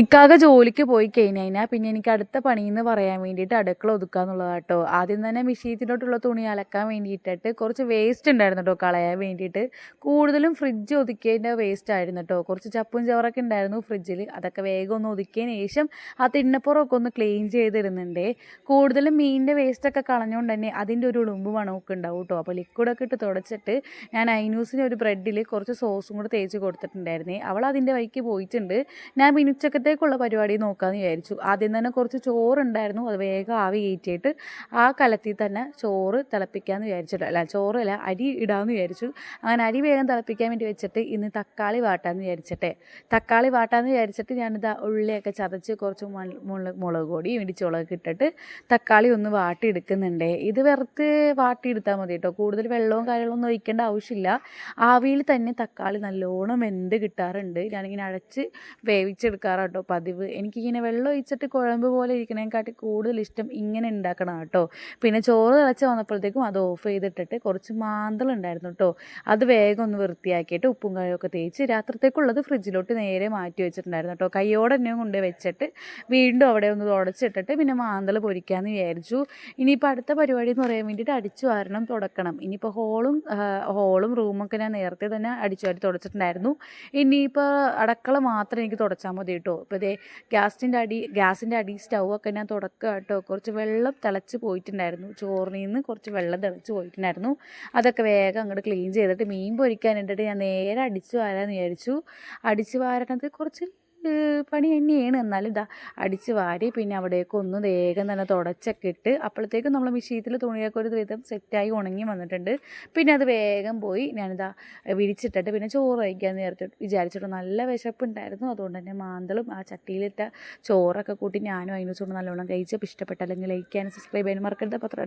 ഇക്കാക ജോലിക്ക് പോയി കഴിഞ്ഞു കഴിഞ്ഞാൽ പിന്നെ എനിക്ക് അടുത്ത പണി എന്ന് പറയാൻ വേണ്ടിയിട്ട് അടുക്കള ഒതുക്കുക എന്നുള്ളതാട്ടോ. ആദ്യം തന്നെ മെഷീനത്തിലോട്ടുള്ള തുണി അലക്കാൻ വേണ്ടിയിട്ടിട്ട് കുറച്ച് വേസ്റ്റ് ഉണ്ടായിരുന്നു കേട്ടോ കളയാൻ വേണ്ടിയിട്ട്. കൂടുതലും ഫ്രിഡ്ജ് ഒതുക്കിയതിന്റെ വേസ്റ്റ് ആയിരുന്നു കേട്ടോ കുറച്ച് ചപ്പും ചവറൊക്കെ ഉണ്ടായിരുന്നു ഫ്രിഡ്ജിൽ അതൊക്കെ വേഗം ഒന്ന് ഒതുക്കിയതിന് ശേഷം ആ തിണ്ണപ്പുറമൊക്കെ ഒന്ന് ക്ലീൻ ചെയ്തിരുന്നുണ്ട് കൂടുതലും മീനിന്റെ വേസ്റ്റൊക്കെ കളഞ്ഞുകൊണ്ട് തന്നെ അതിന്റെ ഒരു ഉളുമ്പ് മണമൊക്കെ ഉണ്ടാവും കേട്ടോ അപ്പോൾ ലിക്വിഡൊക്കെ ഇട്ട് തുടച്ചിട്ട് ഞാൻ ഐനൂസിന് ഒരു ബ്രെഡിൽ കുറച്ച് സോസും കൂടെ തേച്ച് കൊടുത്തിട്ടുണ്ടായിരുന്നേ. അവൾ അതിന്റെ വഴിക്ക് പോയിട്ടുണ്ട്. ഞാൻ പിന്നെ ഉച്ചക്കത്തേക്കുള്ള പരിപാടി നോക്കാമെന്ന് വിചാരിച്ചു. ആദ്യം തന്നെ കുറച്ച് ചോറുണ്ടായിരുന്നു. അത് വേഗം ആവി കയറ്റിയിട്ട് ആ കലത്തിൽ തന്നെ ചോറ് തിളപ്പിക്കാമെന്ന് വിചാരിച്ചിട്ട് അല്ല ചോറല്ല അരി ഇടാമെന്ന് വിചാരിച്ചു. അങ്ങനെ അരി വേഗം തിളപ്പിക്കാൻ വേണ്ടി വെച്ചിട്ട് ഇന്ന് തക്കാളി വാട്ടാമെന്ന് വിചാരിച്ചിട്ടെ. തക്കാളി വാട്ടാമെന്ന് വിചാരിച്ചിട്ട് ഞാനിതാ ഉള്ളിയൊക്കെ ചതച്ച് കുറച്ച് മുളക് മുളക് പൊടി ഇടിച്ചുളകൊക്കെ ഇട്ടിട്ട് തക്കാളി ഒന്ന് വാട്ടിയെടുക്കുന്നുണ്ട്. ഇത് വെറുതെ വാട്ടിയെടുത്താൽ മതി കേട്ടോ കൂടുതൽ വെള്ളവും കാര്യങ്ങളൊന്നും ഒഴിക്കേണ്ട ആവശ്യമില്ല. ആവിയിൽ തന്നെ തക്കാളി നല്ലോണം വെന്ത് കിട്ടാറുണ്ട്. ഞാനിങ്ങനെ അടച്ച് വേവിച്ചെടുക്കാറാട്ടോ പതിവ്. എനിക്കിങ്ങനെ വെള്ളം ഒഴിച്ചിട്ട് കുഴമ്പ് പോലെ ഇരിക്കണേക്കാട്ടി കൂടുതൽ ഇഷ്ടം ഇങ്ങനെ ഉണ്ടാക്കണം കേട്ടോ. പിന്നെ ചോറ് തിളച്ച് വന്നപ്പോഴത്തേക്കും അത് ഓഫ് ചെയ്തിട്ടിട്ട് കുറച്ച് മാന്തളുണ്ടായിരുന്നു കേട്ടോ. അത് വേഗം ഒന്ന് വൃത്തിയാക്കിയിട്ട് ഉപ്പും കായൊക്കെ തേച്ച് രാത്രിത്തേക്കുള്ളത് ഫ്രിഡ്ജിലോട്ട് നേരെ മാറ്റി വെച്ചിട്ടുണ്ടായിരുന്നു കേട്ടോ. കയ്യോടെ തന്നെ കൊണ്ട് വെച്ചിട്ട് വീണ്ടും അവിടെ ഒന്ന് തുടച്ചിട്ടിട്ട് പിന്നെ മാന്തൽ പൊരിക്കാമെന്ന് വിചാരിച്ചു. ഇനിയിപ്പോൾ അടുത്ത പരിപാടി എന്ന് പറയാൻ വേണ്ടിയിട്ട് അടിച്ചു വാരണം തുടക്കണം. ഇനിയിപ്പോൾ ഹോളും ഹോളും റൂമൊക്കെ ഞാൻ നേരത്തെ തന്നെ അടിച്ചു വാരി തുടച്ചിട്ടുണ്ടായിരുന്നു. ഇനിയിപ്പോൾ അടക്കള മാത്രം എനിക്ക് തുടച്ചാൽ മതി കേട്ടോ. ഇപ്പോൾ ഇതേ ഗ്യാസിന്റെ അടി ഗ്യാസിന്റെ അടി സ്റ്റൗവൊക്കെ ഞാൻ തുടക്കുക കേട്ടോ കുറച്ച് വെള്ളം തിളച്ച് പോയിട്ടുണ്ടായിരുന്നു. ചോറിൽ നിന്ന് കുറച്ച് വെള്ളം തിളച്ച് പോയിട്ടുണ്ടായിരുന്നു. അതൊക്കെ വേഗം അങ്ങോട്ട് ക്ലീൻ ചെയ്തിട്ട് മീൻ പൊരിക്കാൻ ഇട്ടിട്ട് ഞാൻ നേരെ അടിച്ചു വാരാന്ന് വിചാരിച്ചു. അടിച്ചു വാരണത് കുറച്ച് പണി തന്നെയാണ്. എന്നാലും ഇതാ അടിച്ച് വാരി പിന്നെ അവിടേക്ക് ഒന്ന് വേഗം തന്നെ തുടച്ചൊക്കെ ഇട്ട് അപ്പോഴത്തേക്കും നമ്മൾ മിഷീത്തിൽ തുണിയൊക്കെ ഒരു വിധം സെറ്റായി ഉണങ്ങി വന്നിട്ടുണ്ട്. പിന്നെ അത് വേഗം പോയി ഞാനിതാ വിരിച്ചിട്ടിട്ട് പിന്നെ ചോറ് കഴിക്കാൻ നേരത്തെ വിചാരിച്ചിട്ട് നല്ല വിശപ്പുണ്ടായിരുന്നു. അതുകൊണ്ട് തന്നെ മാന്തളും ആ ചട്ടിയിലിട്ട ചോറൊക്കെ കൂട്ടി ഞാനും അതിനെ ചൂട് നല്ലോണം കഴിച്ചപ്പോൾ ഇഷ്ടപ്പെട്ടല്ലെങ്കിൽ ലൈക്ക് ചെയ്യാനും സബ്സ്ക്രൈബ് ചെയ്യാനും മറക്കരുത്. പത്രം